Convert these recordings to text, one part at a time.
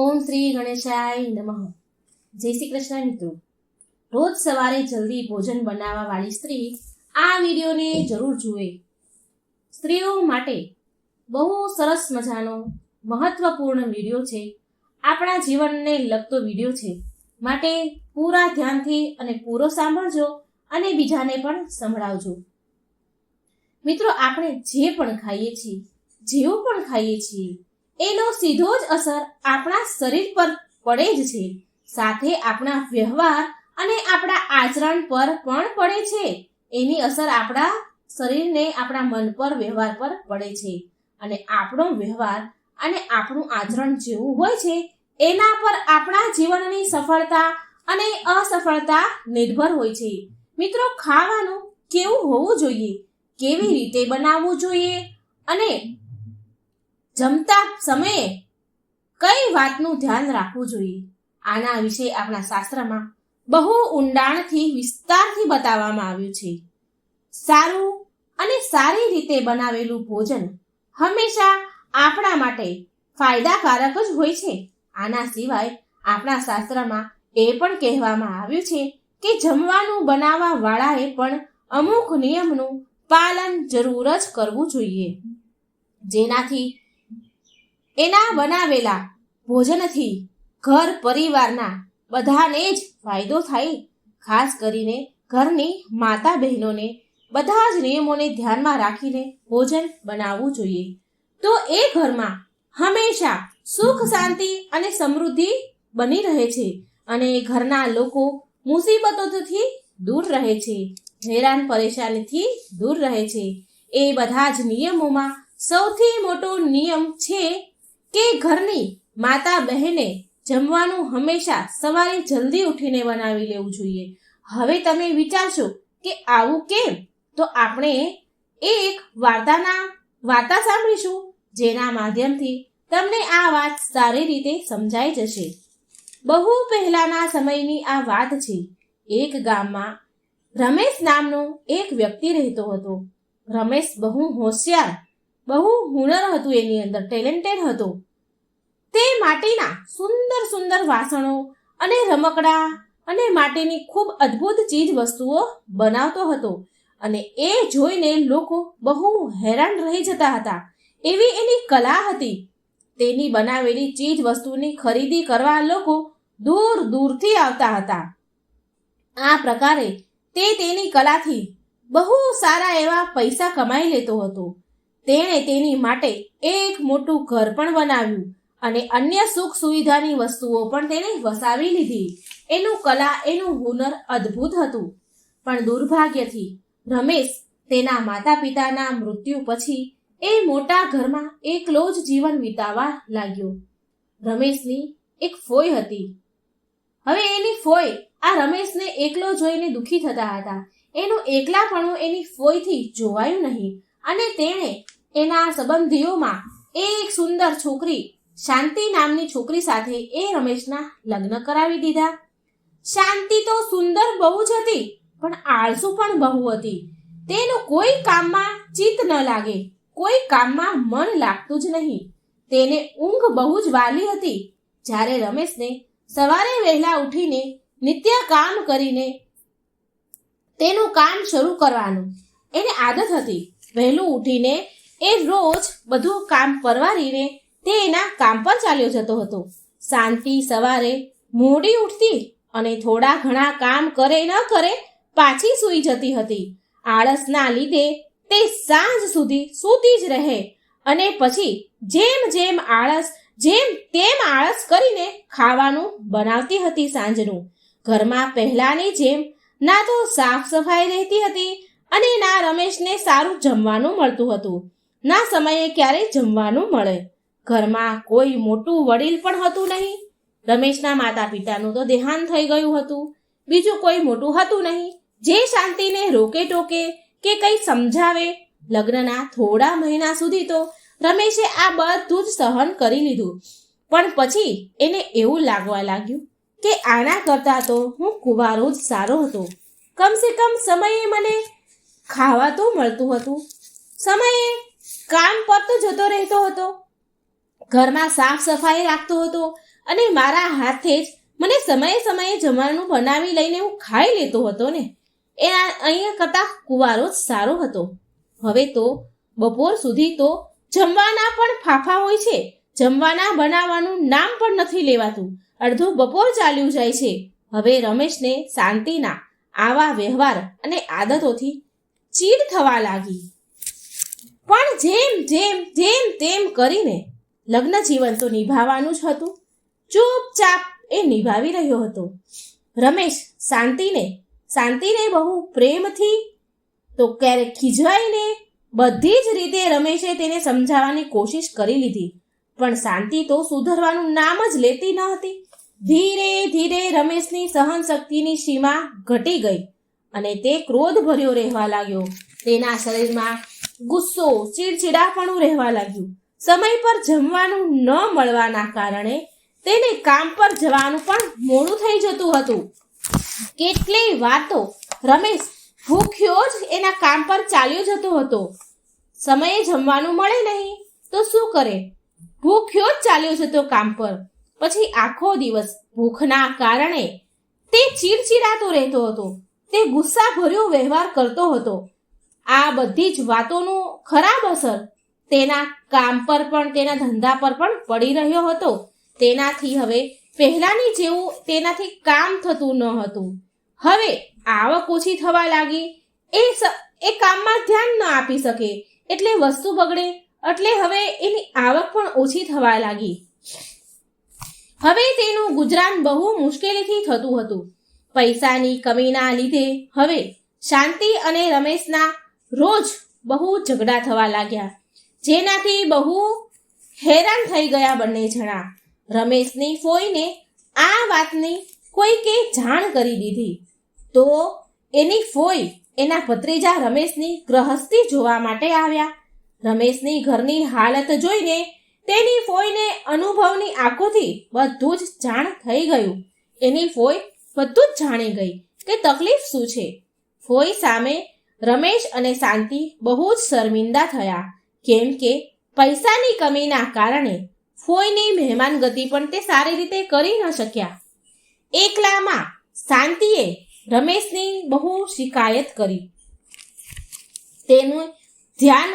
ઓમ શ્રી ગણેશાય નમઃ. જય શ્રી કૃષ્ણ મિત્રો. રોજ સવારે જલ્દી ભોજન બનાવવા વાળી સ્ત્રી આ વિડીયોને જરૂર જુએ. સ્ત્રીઓ માટે બહુ સરસ મજાનો, મહત્વપૂર્ણ વીડિયો છે. આપણા જીવનને લગતો વીડિયો છે. માટે પૂરા ધ્યાનથી અને પૂરો સાંભળજો અને બીજાને પણ સંભળાવજો. મિત્રો, આપણે જે પણ ખાઈએ છીએ, જેવું પણ ખાઈએ છીએ એનો સીધો જ અસર આપણા શરીર પર પડે જ છે. સાથે આપણા વ્યવહાર અને આપણા આચરણ પર પણ પડે છે. એની અસર આપણા શરીરને આપણા મન પર, વ્યવહાર પર પડે છે. અને આપણો વ્યવહાર અને આપણું આચરણ જેવું હોય છે, એના પર આપણા જીવનની સફળતા અને અસફળતા નિર્ભર હોય છે. મિત્રો, ખાવાનું કેવું હોવું જોઈએ? કેવી રીતે બનાવવું જોઈએ? અને જમતા સમયે કઈ વાતનું ધ્યાન રાખવું જોઈએ? આના વિશે આપણા શાસ્ત્રમાં બહુ ઊંડાણથી, વિસ્તારથી બતાવવામાં આવ્યું છે. સારું અને સારી રીતે બનાવેલું ભોજન હંમેશા આપણા માટે ફાયદાકારક જ હોય છે. આના સિવાય આપણા શાસ્ત્રમાં એ પણ કહેવામાં આવ્યું છે કે જમવાનું બનાવવા વાળાએ પણ અમુક નિયમનું પાલન જરૂર જ કરવું જોઈએ. જેનાથી એના બનાવેલા ભોજનથી ઘર પરિવારના બધાને જ ફાયદો થાય. ખાસ કરીને ઘરની માતા બહેનોને બધા જ નિયમોને ધ્યાનમાં રાખીને ભોજન બનાવવું જોઈએ. તો એ ઘરમાં હંમેશા સુખ, શાંતિ અને સમૃદ્ધિ બની રહે છે અને ઘરના લોકો મુસીબતોથી દૂર રહે છે, હેરાન પરેશાનીથી દૂર રહે છે. એ બધા જ નિયમોમાં સૌથી મોટો નિયમ છે કે ઘરની માતા બહેને જમવાનું હંમેશા સવારે જલ્દી ઉઠીને બનાવી લેવું જોઈએ? હવે તમે વિચારશો કે આવું કેમ? તો આપણે એક વાર્તાના વાર્તા સાંભળીશું, જેના માધ્યમથી તમને આ વાત સારી રીતે સમજાઈ જશે. બહુ પહેલાના સમયની આ વાત છે. એક ગામમાં રમેશ નામનો એક વ્યક્તિ રહેતો હતો. રમેશ બહુ હોશિયાર, બહુ હુનર હતું એની અંદર ટેલેન્ટેડ હતો. તે માટીના સુંદર સુંદર વાસણો અને રમકડા અને માટીની ખૂબ અદ્ભુત ચીજ વસ્તુઓ બનાવતો હતો. અને એ જોઈને લોકો બહુ હેરાન રહી જતા હતા. એવી એની કલા હતી. તેની બનાવેલી ચીજ વસ્તુની ખરીદી કરવા લોકો દૂર દૂરથી આવતા હતા. આ પ્રકારે તે તેની કલાથી બહુ સારા એવા પૈસા કમાઈ લેતો હતો. તેણે તેની માટે એક મોટું ઘર પણ બનાવ્યું. અને અન્ય સુખ સુવિધાની વસ્તુઓ પણ તેણે વસાવી લીધી. એનું કલા, એનું હુનર અદ્ભુત હતું. પણ દુર્ભાગ્યથી, રમેશ તેના માતા પિતાના મૃત્યુ પછી એ મોટા ઘરમાં એકલો જ જીવન વિતાવવા લાગ્યો. રમેશની એક ફોઈ હતી. હવે એની ફોઈ, આ રમેશને એકલો જોઈને દુખી થતા હતા. એનું એકલાપણું એની ફોઈથી જોવાયું નહીં. અને તેણે એના સંબંધીઓમાં એક સુંદર છોકરી શાંતિ નામની છોકરી સાથે એ રમેશના લગ્ન કરાવી દીધા. શાંતિ તો સુંદર બહુ જ હતી, પણ આળસુ પણ બહુ હતી. તેનું કોઈ કામમાં ચિત્ત ન લાગે, કોઈ કામમાં મન લાગતું જ નહીં. તેને ઊંઘ બહુ જ વાલી હતી. જ્યારે રમેશને સવારે વહેલા ઉઠીને નિત્ય કામ કરીને તેનું કામ શરૂ કરવાનું, એને આદત હતી. વહેલું ઉઠીને એ રોજ બધું કામ પરવારીને તે એના કામ પર ચાલ્યો જતો હતો. શાંતિ સવારે મોડી ઉઠતી અને થોડા ઘણા કામ કરે ન કરે પાછી સૂઈ જતી હતી. આળસના લીધે તે સાંજ સુધી સૂતી જ રહે અને પછી જેમ જેમ આળસ, જેમ તેમ આળસ કરીને ખાવાનું બનાવતી હતી સાંજનું. ઘરમાં પહેલાની જેમ ના તો સાફ સફાઈ રહેતી હતી અને ના રમેશને સારું જમવાનું મળતું હતું. ના સમયે ક્યારેય જમવાનું મળે. ઘરમાં કોઈ મોટું વડીલ પણ હતું નહીં. રમેશના માતા પિતાનું તો દેહાંત થઈ ગયું હતું. બીજું કોઈ મોટું હતું નહીં. જે શાંતિને રોકે ટોકે કે કંઈ સમજાવે. લગ્નના થોડા મહિના સુધી તો રમેશે આ બધું જ સહન કરી લીધું. પણ પછી એને એવું લાગવા લાગ્યું કે આના કરતાં તો હું કુવારો જ સારો હતો. કમસે કમ સમયે મને ખાવા તો મળતું હતું. સમયે કામ પર તો જતો રહેતો હતો. ઘરમાં સાફ સફાઈ રાખતો હતો અને મારા હાથે જ મને સમયે સમયે જમવાનું બનાવી લઈને હું ખાઈ લેતો હતો ને. એ અહીંયા કરતાં કુવારો જ સારો હતો. હવે તો બપોર સુધી તો જમવાના પણ ફાફા હોય છે. જમવાના બનાવવાનું નામ પણ નથી લેવાતું. અડધો બપોર ચાલ્યું જાય છે. હવે રમેશને શાંતિના આવા વ્યવહાર અને આદતોથી ચીડ થવા લાગી. પણ જેમ જેમ જેમ, તેમ કરીને લગ્ન જીવન તો નિભાવવાનું જ હતું. ચૂપચાપ એ નિભાવી રહ્યો હતો. રમેશ શાંતિને શાંતિને બહુ પ્રેમથી તો ક્યારેક ખીજવાઈને બધી જ રીતે રમેશે તેને સમજાવવાની કોશિશ કરી લીધી. પણ શાંતિ તો સુધરવાનું નામ જ લેતી ન હતી. ધીરે ધીરે રમેશની સહન શક્તિની સીમા ઘટી ગઈ અને તે ક્રોધ ભર્યો રહેવા લાગ્યો. તેના શરીરમાં ગુસ્સો, ચીડચીડાપણું રહેવા લાગ્યું. સમય પર જમવાનું ન મળવાના કારણે તેને કામ પર જવાનું પણ મોડું થઈ જતું હતું. કેટલીય વાતો. રમેશ ભૂખ્યો જ એના કામ પર ચાલ્યો જતો હતો. સમયે જમવાનું મળે નહીં, તો શું કરે? ભૂખ્યો જ ચાલ્યો જતો કામ પર. પછી આખો દિવસ ભૂખના કારણે તે ચીડચીડાતો રહેતો હતો. તે ગુસ્સા ભર્યો વ્યવહાર કરતો હતો. આ બધી જ વાતોનું ખરાબ અસર તેના કામ પર પણ, તેના ધંધા પર પણ પડી રહ્યો હતો. તેનાથી હવે પહેલાની જેવું તેનાથી કામ થતું ન હતું. હવે આવક ઓછી થવા લાગી. એ એ કામમાં ધ્યાન ન આપી શકે. એટલે વસ્તુ બગડે. એટલે હવે એની આવક પણ ઓછી થવા લાગી. હવે તેનું ગુજરાન બહુ મુશ્કેલીથી થતું હતું. પૈસાની કમીના લીધે હવે શાંતિ અને રમેશના રોજ બહુ ઝઘડા થવા લાગ્યા. જેનાથી બહુ હેરાન થઈ ગયા બંને જણા. રમેશની ફોઈને આ વાતની કોઈકે જાણ કરી દીધી. તો એની ફોઈ એના ભત્રીજા રમેશની ગ્રહસ્થી જોવા માટે આવ્યા. રમેશની ઘરની હાલત જોઈને તેની ફોઈને અનુભવની આંખોથી બધું જ જાણ થઈ ગયું. એની ફોઈ બધું જ જાણી ગઈ કે તકલીફ શું છે. ફોઈ સામે રમેશ અને શાંતિ બહુ જ શર્મિંદા થયા. કેમ કે પૈસાની કમીના કારણે ફોઈની મહેમાન ગતિ પણ તે સારી રીતે કરી ન શક્યા. એકલામાં શાંતિએ રમેશની બહુ શિકાયત કરી. તેનું ધ્યાન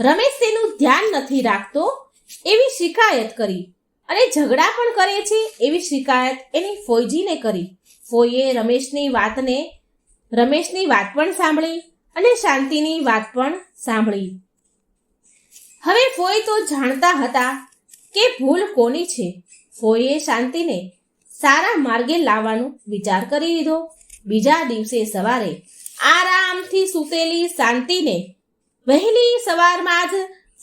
રમેશ તેનું ધ્યાન નથી રાખતો એવી શિકાયત કરી. અને ઝઘડા પણ કરે છે એવી શિકાયત એની ફોઈજીને કરી. ફોઈએ રમેશની વાતને, રમેશની વાત પણ સાંભળી અને શાંતિની વાત પણ સાંભળી. હવે ફોઈ તો જાણતા હતા કે ભૂલ કોની છે. ફોઈએ શાંતિને સારા માર્ગે લાવવાનો વિચાર કરી લીધો. બીજા દિવસે સવારે આરામથી સૂતેલી શાંતિને વહેલી સવારમાં જ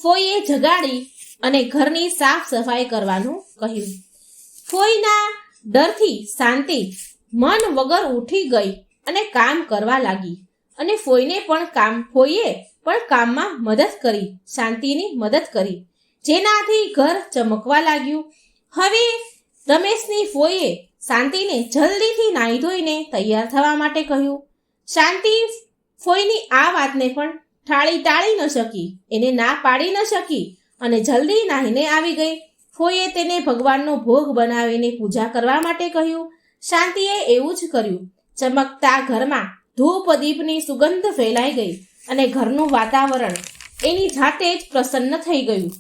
ફોઈએ જગાડી અને ઘરની સાફ સફાઈ કરવાનું કહ્યું. ફોઈના ડરથી શાંતિ મન વગર ઉઠી ગઈ અને કામ કરવા લાગી. અને ફોઈને પણ કામ, ફોઈએ પણ કામમાં મદદ કરી, શાંતિની મદદ કરી. જેનાથી ઘર ચમકવા લાગ્યું. હવે રમેશની ફોઈએ શાંતિને જલ્દીથી નાહી ધોઈને તૈયાર થવા માટે કહ્યું. શાંતિ, ફોઈની આ વાતને પણ ટાળી ટાળી ન શકી, એને ના પાડી ન શકી. અને જલ્દી નાહીને આવી ગઈ. ફોઈએ તેને ભગવાનનો ભોગ બનાવીને પૂજા કરવા માટે કહ્યું. શાંતિએ એવું જ કર્યું. ચમકતા ઘરમાં ધૂપ દીપની સુગંધ ફેલાઈ ગઈ અને ઘરનું વાતાવરણ એની જાતે જ પ્રસન્ન થઈ ગયું.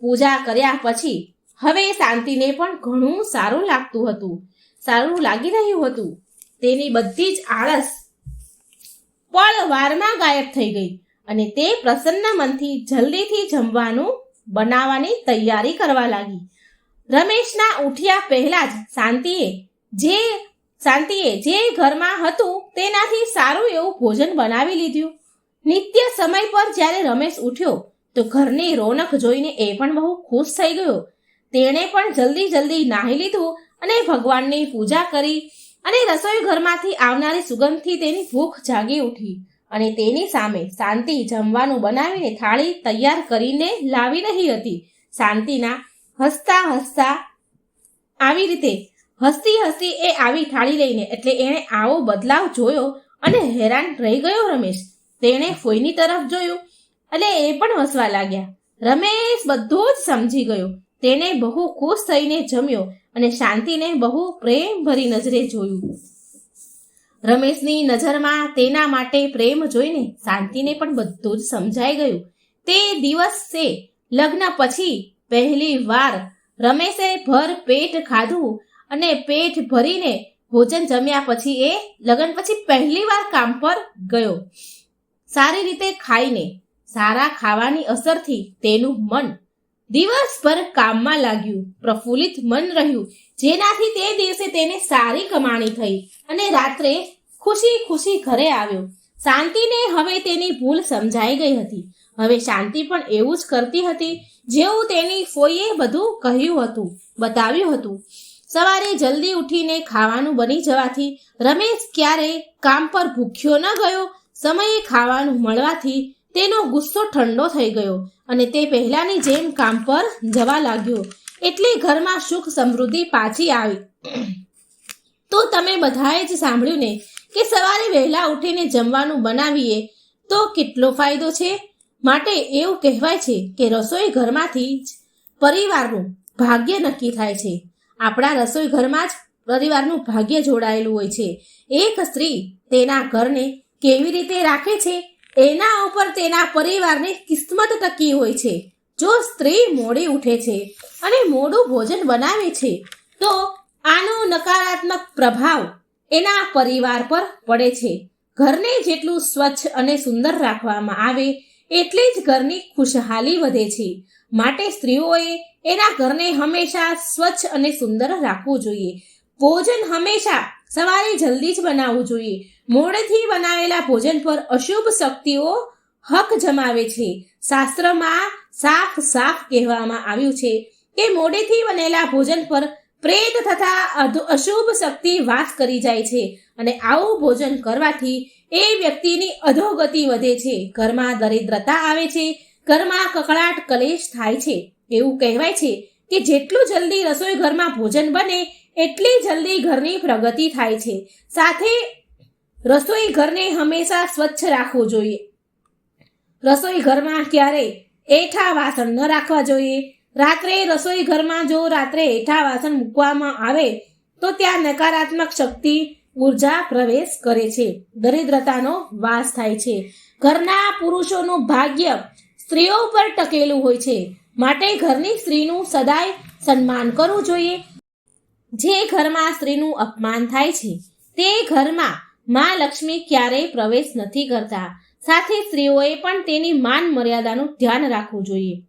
પૂજા કર્યા પછી હવે શાંતિને પણ ઘણું સારું લાગતું હતું. સારું લાગી રહ્યું હતું. તેની બધી જ આળસ પળ વારમાં ગાયબ થઈ ગઈ અને તે પ્રસન્ન મનથી જલ્દીથી જમવાનું બનાવવાની તૈયારી કરવા લાગી. રમેશના ઉઠ્યા પહેલા જ શાંતિએ જે શાંતિએ જે ઘરમાં હતું તેનાથી સારું એવું ભોજન બનાવી લીધું. નિત્ય સમય પર જ્યારે રમેશ ઉઠ્યો, તો ઘરની રોનક જોઈને એ પણ બહુ ખુશ થઈ ગયો. તેણે પણ જલ્દી જલ્દી નાહી લીધું અને ભગવાનની પૂજા કરી અને રસોઈ ઘરમાંથી આવનારી સુગંધથી તેની ભૂખ જાગી ઉઠી અને તેની સામે શાંતિ જમવાનું બનાવીને થાળી તૈયાર કરીને લાવી રહી હતી. શાંતિના હસતા હસતા આવી રીતે હસતી હસી એ આવી થાળી લઈને એટલે એણે આવો બદલાવ જોયો અને હેરાન રહી ગયો રમેશ. તેણે ફોઈની તરફ જોયું અને એ પણ હસવા લાગ્યા. રમેશ બધું જ સમજી ગયો. તેણે બહુ ખુશ થઈને જમ્યો અને શાંતિને બહુ પ્રેમ ભરી નજરે જોયું. રમેશની નજરમાં તેના માટે પ્રેમ જોઈને શાંતિને પણ બધું જ સમજાઈ ગયું. તે દિવસે લગ્ન પછી પહેલી વાર રમેશે ભર પેટ ખાધું અને પેટ ભરીને ભોજન જમ્યા પછી એ લગ્ન પછી પહેલી વાર કામ પર ગયો. સારી રીતે ખાઈને સારા ખાવાની અસરથી તેનું મન દિવસભર કામમાં લાગ્યું, પ્રફુલ્લિત મન રહ્યું. જેનાથી તે દિવસે તેને સારી કમાણી થઈ અને રાત્રે ખુશી ખુશી ઘરે આવ્યો. શાંતિને હવે તેની ભૂલ સમજાઈ ગઈ હતી. હવે શાંતિ પણ એવું જ કરતી હતી જેવું તેની ફોઈએ બધું કહ્યું હતું, બતાવ્યું હતું. સવારે જલ્દી ઉઠીને ખાવાનું બની જવાથી રમેશ ક્યારેય કામ પર ભૂખ્યો ન ગયો, સમયે ખાવાનું મળવાથી તેનો ગુસ્સો ઠંડો થઈ ગયો અને તે પહેલાની જેમ કામ પર જવા લાગ્યો. એટલે ઘરમાં સુખ સમૃદ્ધિ પાછી આવી. તો તમે બધાએ જ સાંભળ્યું ને કે સવારે વહેલા ઉઠીને જમવાનું બનાવીએ તો કેટલો ફાયદો છે? માટે એવું કહેવાય છે કે રસોઈ ઘરમાંથી જ પરિવારનું ભાગ્ય નક્કી થાય છે. આપણા રસોઈ ઘરમાં જ પરિવારનું ભાગ્ય જોડાયેલું હોય છે. એક સ્ત્રી તેના ઘરને કેવી રીતે રાખે છે, એના ઉપર તેના પરિવારની કિસ્મત ટકી હોય છે. જો સ્ત્રી મોડી ઉઠે છે અને મોડું ભોજન બનાવે છે, તો આનો નકારાત્મક પ્રભાવ એના પરિવાર પર પડે છે. ઘરને જેટલું સ્વચ્છ અને સુંદર રાખવામાં આવે, એટલી જ ઘરની ખુશહાલી વધે છે. માટે સ્ત્રીઓએ એના ઘરને હંમેશા સ્વચ્છ અને સુંદર રાખવું જોઈએ. ભોજન હંમેશા સવારે જલ્દી જ બનાવવું જોઈએ. મોડેથી બનાવેલા ભોજન પર અશુભ શક્તિઓ હક જમાવે છે. શાસ્ત્રમાં સાફ સાફ કહેવામાં આવ્યું છે કે મોડેથી બનેલા ભોજન પર પ્રેત તથા અશુભ શક્તિ વાસ કરી જાય છે અને આવું ભોજન કરવાથી એ વ્યક્તિની અધોગતિ વધે છે. ઘરમાં દરિદ્રતા આવે છે ઘરમાં કકળાટ કલેશ થાય છે. એવું કહેવાય છે કે જેટલું જલ્દી રસોઈ ઘરમાં ભોજન બને, એટલી જલ્દી ઘરની પ્રગતિ થાય છે. સાથે રસોઈ ઘરને હંમેશા સ્વચ્છ રાખવું જોઈએ. રસોઈ ઘરમાં ક્યારેય એઠા વાસણ ન રાખવા જોઈએ. રાત્રે રસોઈ ઘરમાં જો રાત્રે એઠા વાસણ મૂકવામાં આવે, તો ત્યાં નકારાત્મક શક્તિ ઊર્જા પ્રવેશ કરે છે. દરિદ્રતાનો વાસ થાય છે. ઘરના પુરુષોનું ભાગ્ય સ્ત્રીઓ પર ટકેલું હોય છે. માટે ઘરની સ્ત્રીનું સદાય સન્માન કરવું જોઈએ. જે ઘરમાં સ્ત્રીનું અપમાન થાય છે, તે ઘરમાં માં લક્ષ્મી ક્યારેય પ્રવેશ નથી કરતા. સાથે સ્ત્રીઓએ પણ તેની માન મર્યાદાનું ધ્યાન રાખવું જોઈએ.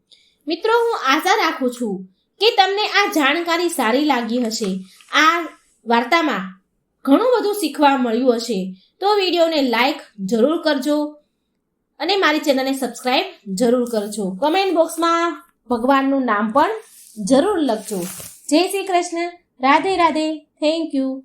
મિત્રો, હું આશા રાખું છું કે તમને આ જાણકારી સારી લાગી હશે. આ વાર્તામાં ઘણું બધું શીખવા મળ્યું હશે. તો વિડીયોને લાઈક જરૂર કરજો. અને મારી ચેનલને સબસ્ક્રાઈબ જરૂર કરજો. કમેન્ટ બોક્સમાં ભગવાનનું નામ પણ જરૂર લખજો. જય શ્રી કૃષ્ણ. રાધે રાધે. Thank you